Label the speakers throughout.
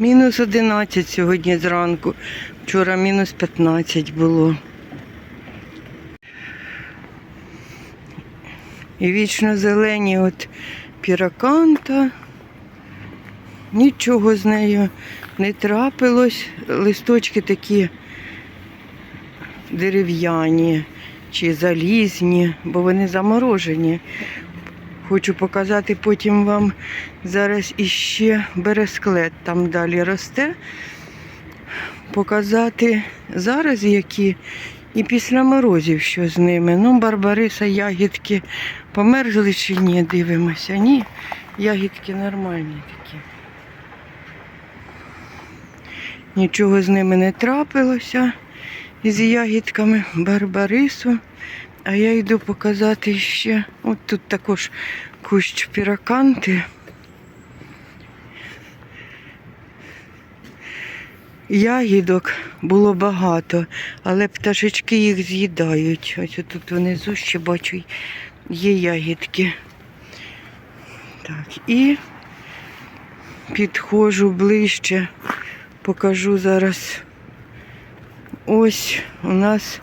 Speaker 1: Мінус 11 сьогодні зранку. Вчора мінус 15 було. І вічно зелені от піраканта. Нічого з нею не трапилось. Листочки такі дерев'яні чи залізні, бо вони заморожені. Хочу показати потім вам зараз іще бересклет там далі росте. Показати зараз які і після морозів, що з ними. Ну, барбариса, ягідки померзли чи ні, дивимося. Ні, ягідки нормальні такі. Нічого з ними не трапилося із ягідками барбарису. А я йду показати ще. От тут також кущ піраканти. Ягідок було багато, але пташечки їх з'їдають. Ось тут внизу ще бачу, є ягідки. Так, і підходжу ближче, покажу зараз. Ось у нас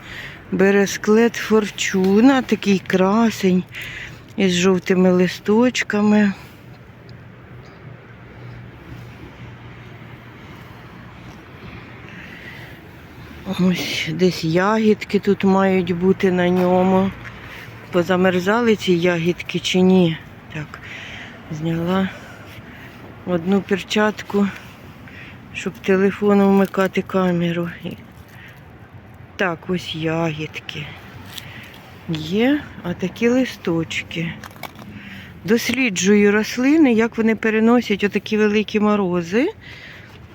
Speaker 1: бересклет форчуна, такий красень із жовтими листочками. Ось десь ягідки тут мають бути на ньому. Позамерзали ці ягідки чи ні? Так, зняла одну перчатку, щоб телефоном вмикати камеру. Так, ось ягідки. Є, а такі листочки. Досліджую рослини, як вони переносять отакі великі морози.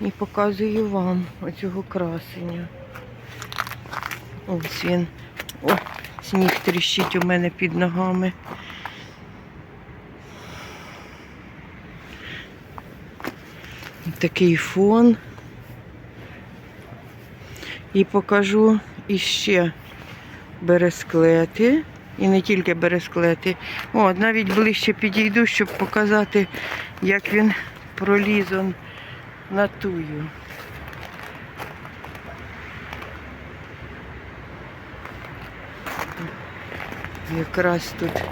Speaker 1: І показую вам оцього красення. Ось він. О, сніг тріщить у мене під ногами. Такий фон. І покажу іще бересклети. І не тільки бересклети. О, навіть ближче підійду, щоб показати, як він пролізон на тую. Якраз тут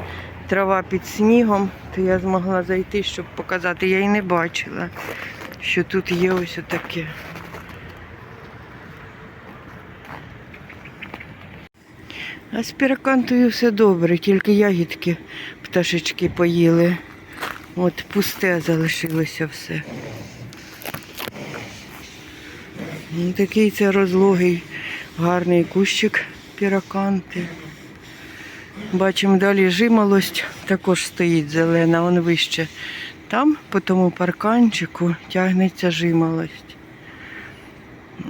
Speaker 1: трава під снігом, то я змогла зайти, щоб показати. Я й не бачила, що тут є ось таке. А з піракантою все добре, тільки ягідки пташечки поїли. От пусте залишилося все. Ну, такий це розлогий, гарний кущик піраканти. Бачимо далі жимолость, також стоїть зелена, он вище. Там по тому парканчику тягнеться жимолость.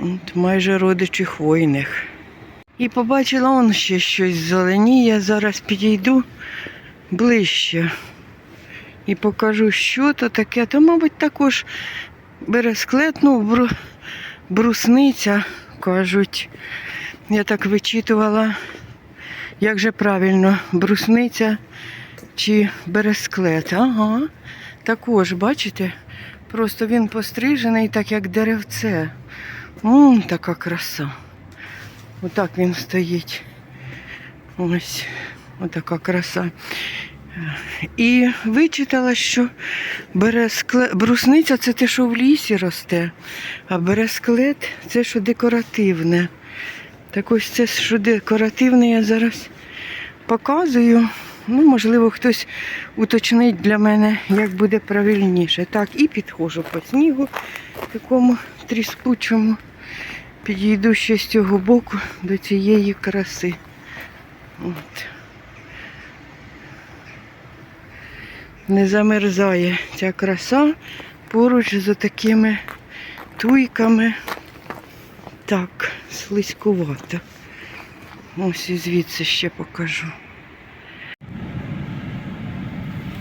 Speaker 1: От майже родичі хвойних. І побачила он ще щось зеленіє. Зараз підійду ближче і покажу, що то таке. То, мабуть, також бересклет, ну, бру- брусниця, кажуть. Я так вичитувала, як же правильно, брусниця чи бересклет. Ага. Також, бачите, просто він пострижений, так як деревце. М, така краса. Отак він стоїть. Ось, отака краса. І вичитала, що бересклет, брусниця це те, що в лісі росте, а бересклет це що декоративне. Так ось це, що декоративне, я зараз показую. Ну, можливо, хтось уточнить для мене, як буде правильніше. Так, і підходжу по снігу, такому тріскучому. Підійду ще з цього боку до цієї краси. От. Не замерзає ця краса поруч з такими туйками. Так, слизькувато. Ось і звідси ще покажу.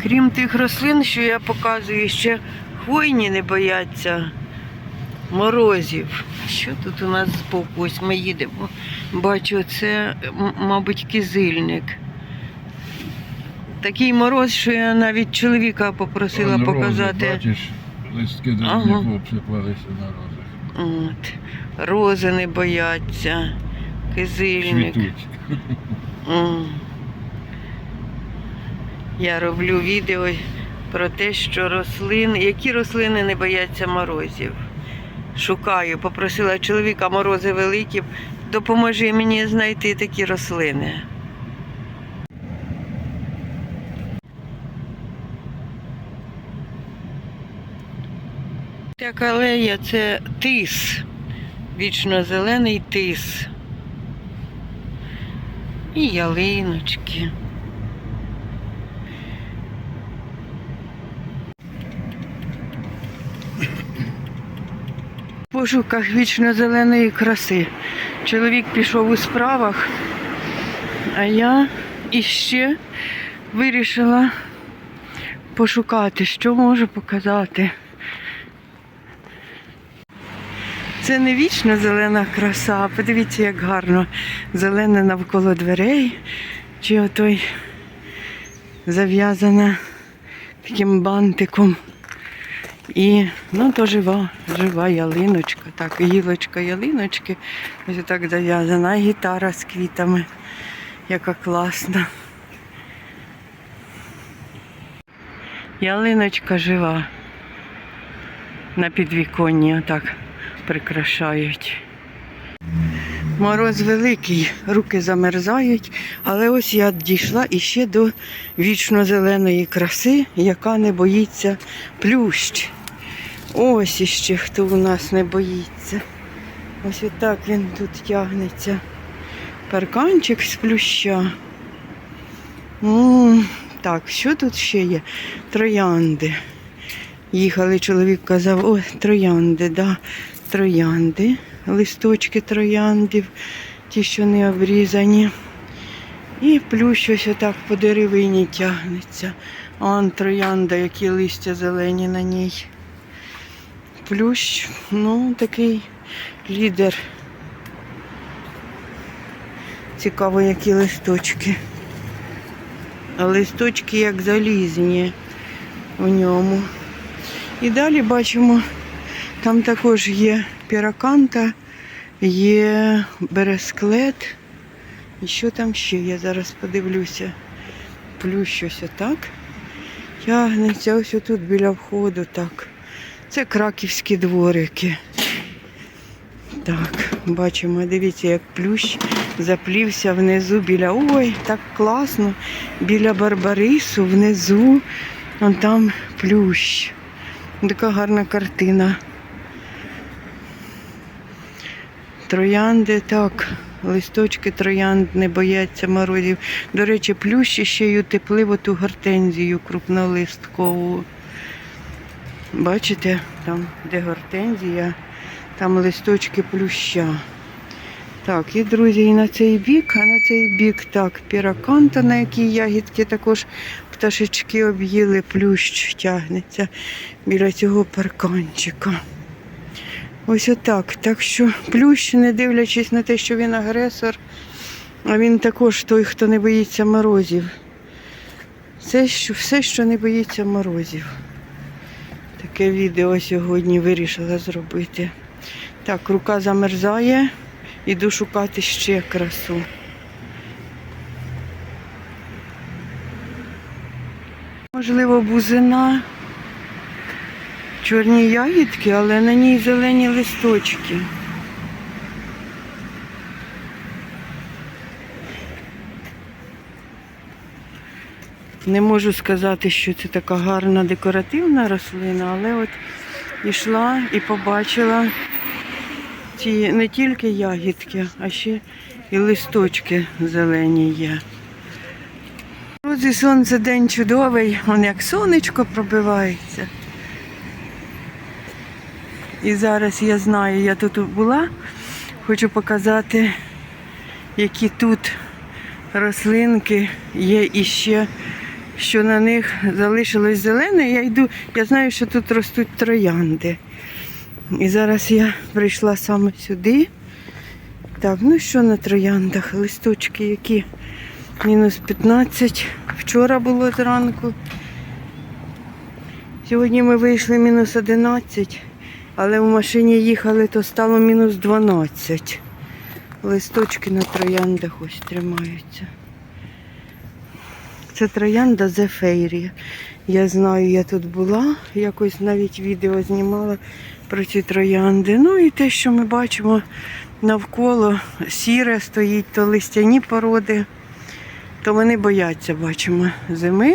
Speaker 1: Крім тих рослин, що я показую, ще хвойні не бояться морозів. Що тут у нас збоку? Ось ми їдемо. Бачу, це, мабуть, кизильник. Такий мороз, що я навіть чоловіка попросила
Speaker 2: Он
Speaker 1: показати.
Speaker 2: Бачиш, Листки
Speaker 1: ага.
Speaker 2: обсипалися на розах.
Speaker 1: От. Рози не бояться, кизильник.
Speaker 2: Цвітуть.
Speaker 1: Я роблю відео про те, що рослини, які рослини не бояться морозів. Шукаю, попросила чоловіка морози великі, допоможи мені знайти такі рослини. Ця алея це тис, вічно зелений тис. І ялиночки. Пошуках вічно зеленої краси. Чоловік пішов у справах, а я іще вирішила пошукати, що можу показати. Це не вічно зелена краса, подивіться, як гарно зелене навколо дверей, чи отой зав'язана таким бантиком. І ну, то жива, жива ялиночка, так, гілочка ялиночки, ось так зав'язана, гітара з квітами, яка класна. Ялиночка жива. На підвіконні отак прикрашають. Мороз великий, руки замерзають, але ось я дійшла іще до вічно зеленої краси, яка не боїться плющ. Ось іще хто у нас не боїться. Ось отак він тут тягнеться. Парканчик з плюща. м так, що тут ще є? Троянди. Їхали, чоловік казав, ой, троянди, да, троянди, листочки трояндів, ті, що не обрізані. І плющ ось отак по деревині тягнеться. Он троянда, які листя зелені на ній. Плющ, ну, такий лідер. Цікаво, які листочки. А листочки як залізні у ньому. І далі бачимо, там також є піраканта, є бересклет. І що там ще? Я зараз подивлюся. Плюс щось отак. Тягнеться ось тут біля входу так. Це краківські дворики. Так, бачимо, дивіться, як плющ заплівся внизу біля. Ой, так класно. Біля Барбарису внизу. Вон там плющ. Така гарна картина. Троянди, так, листочки троянд не бояться морозів. До речі, плющ ще й утеплив ту гортензію крупнолисткову. Бачите, там, де гортензія, там листочки плюща. Так, і друзі, і на цей бік, а на цей бік так, піраканта, на якій ягідки також пташечки об'їли, плющ тягнеться біля цього парканчика. Ось отак. Так що плющ, не дивлячись на те, що він агресор, а він також той, хто не боїться морозів. Все, що, все, що не боїться морозів. Таке відео сьогодні вирішила зробити. Так, рука замерзає. Іду шукати ще красу. Можливо, бузина, чорні ягідки, але на ній зелені листочки. Не можу сказати, що це така гарна декоративна рослина, але от йшла і побачила ці не тільки ягідки, а ще і листочки зелені є. Друзі, сонце день чудовий, он як сонечко пробивається. І зараз я знаю, я тут була, хочу показати, які тут рослинки є іще, що на них залишилось зелене. Я йду, я знаю, що тут ростуть троянди. І зараз я прийшла саме сюди. Так, ну що на трояндах? Листочки які? Мінус 15. Вчора було зранку. Сьогодні ми вийшли мінус 11, але в машині їхали, то стало мінус 12. Листочки на трояндах ось тримаються. Це троянда Зефейрі. Я знаю, я тут була, якось навіть відео знімала про ці троянди. Ну і те, що ми бачимо навколо сіре стоїть, то листяні породи, то вони бояться, бачимо, зими,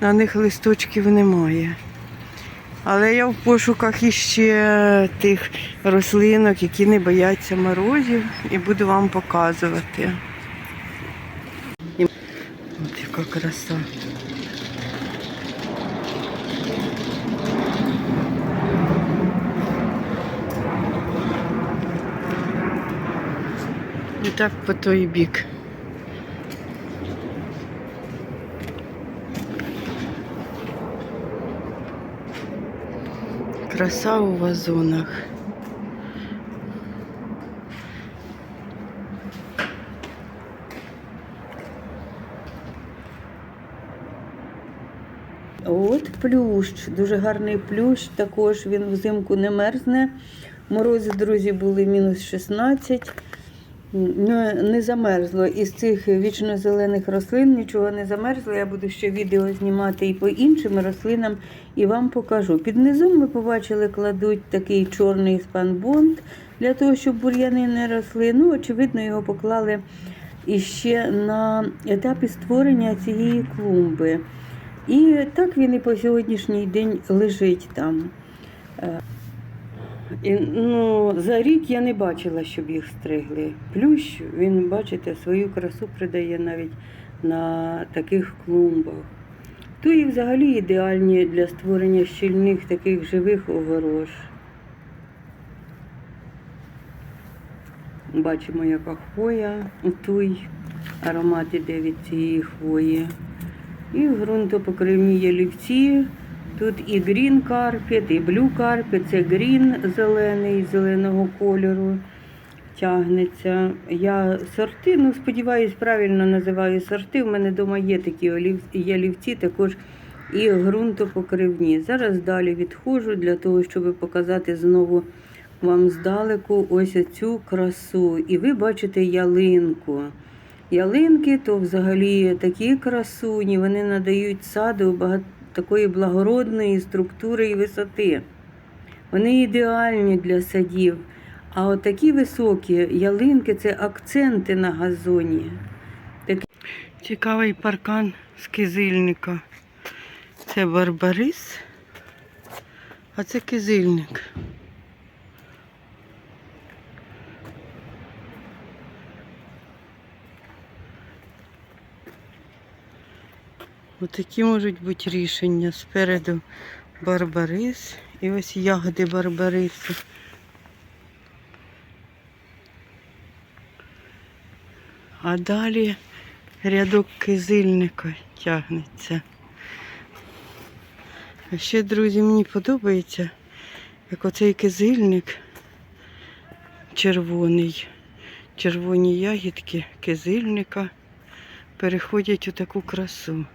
Speaker 1: на них листочків немає. Але я в пошуках іще тих рослинок, які не бояться морозів, і буду вам показувати. І- От яка краса. І так по той бік. Краса у вазонах.
Speaker 3: Плющ, дуже гарний плющ. Також він взимку не мерзне. Морози, друзі, були мінус 16. Не, не замерзло. Із цих вічно-зелених рослин нічого не замерзло. Я буду ще відео знімати і по іншим рослинам і вам покажу. Під низом ми побачили, кладуть такий чорний спанбонд для того, щоб бур'яни не росли. Ну, очевидно, його поклали іще на етапі створення цієї клумби. І так він і по сьогоднішній день лежить там. Е, І, ну, за рік я не бачила, щоб їх стригли. Плющ, він, бачите, свою красу придає навіть на таких клумбах. То і взагалі ідеальні для створення щільних таких живих огорож. Бачимо, яка хвоя, туй аромат іде від цієї хвої. І ґрунтопокривні ялівці. Тут і грін карпет, і блю карпет, це грін зелений, зеленого кольору тягнеться. Я сорти, ну сподіваюсь, правильно називаю сорти. У мене вдома є такі ялівці, також і ґрунтопокривні. Зараз далі відходжу для того, щоб показати знову вам здалеку ось цю красу. І ви бачите ялинку. Ялинки то взагалі такі красуні, вони надають саду багато такої благородної структури і висоти. Вони ідеальні для садів. А от високі ялинки це акценти на газоні.
Speaker 1: Цікавий паркан з кизильника. Це барбарис, а це кизильник. Отакі можуть бути рішення. Спереду барбарис і ось ягоди барбарису. А далі рядок кизильника тягнеться. А ще, друзі, мені подобається, як оцей кизильник червоний. Червоні ягідки кизильника переходять у таку красу.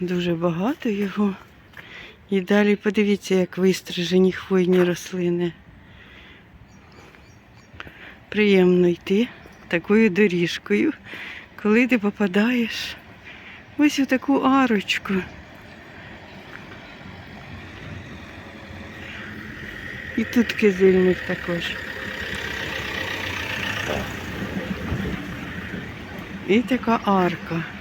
Speaker 1: Дуже багато його. І далі подивіться, як вистрижені хвойні рослини. Приємно йти такою доріжкою, коли ти попадаєш ось у таку арочку. І тут кизильник також. І така арка.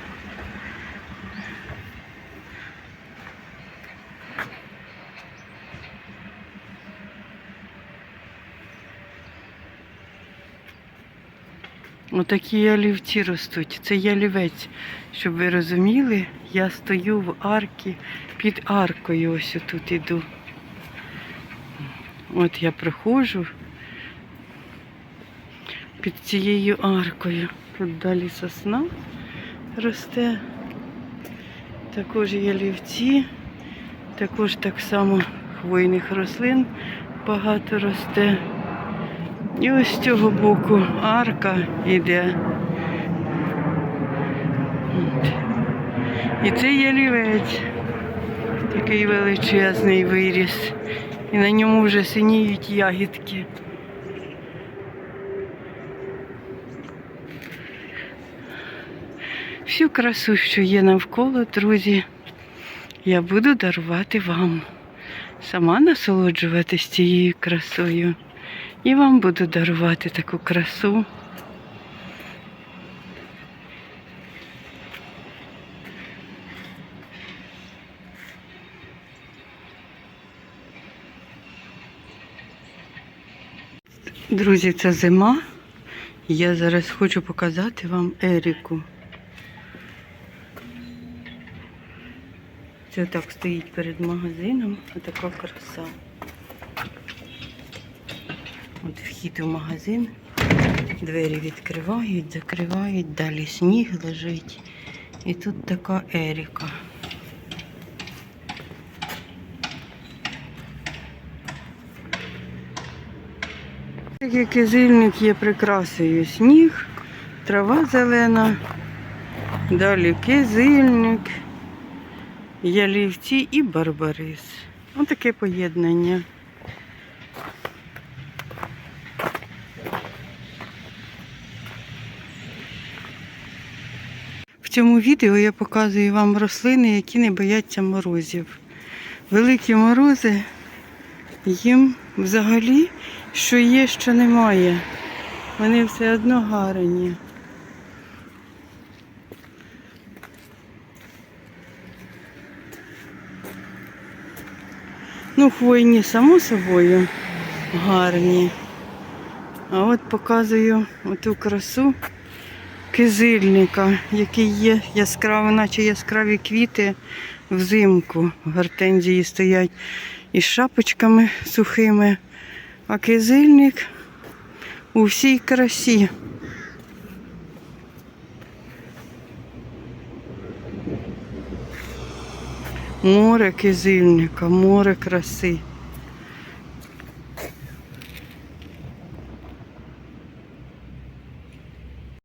Speaker 1: Отакі ялівці ростуть. Це ялівець. Щоб ви розуміли, я стою в арці під аркою. Ось тут іду. От я проходжу під цією аркою. Тут далі сосна росте. Також ялівці, також так само хвойних рослин багато росте. І ось з цього боку арка йде. І це ялівець. Такий величезний виріс. І на ньому вже синіють ягідки. Всю красу, що є навколо, друзі, я буду дарувати вам. Сама насолоджуватись цією красою. І вам буду дарувати таку красу. Друзі, це зима. Я зараз хочу показати вам Еріку. Це так стоїть перед магазином. Отака краса. От вхід у магазин. Двері відкривають, закривають, далі сніг лежить. І тут така Еріка. Такий кизильник є прикрасою сніг, трава зелена, далі кизильник, ялівці і барбарис. Ось таке поєднання. Цьому відео я показую вам рослини, які не бояться морозів. Великі морози їм взагалі що є, що немає. Вони все одно гарні. Ну, хвойні, само собою, гарні. А от показую оту красу кизильника, який є яскравий, наче яскраві квіти взимку. Гортензії стоять із шапочками сухими, а кизильник у всій красі. Море кизильника, море краси.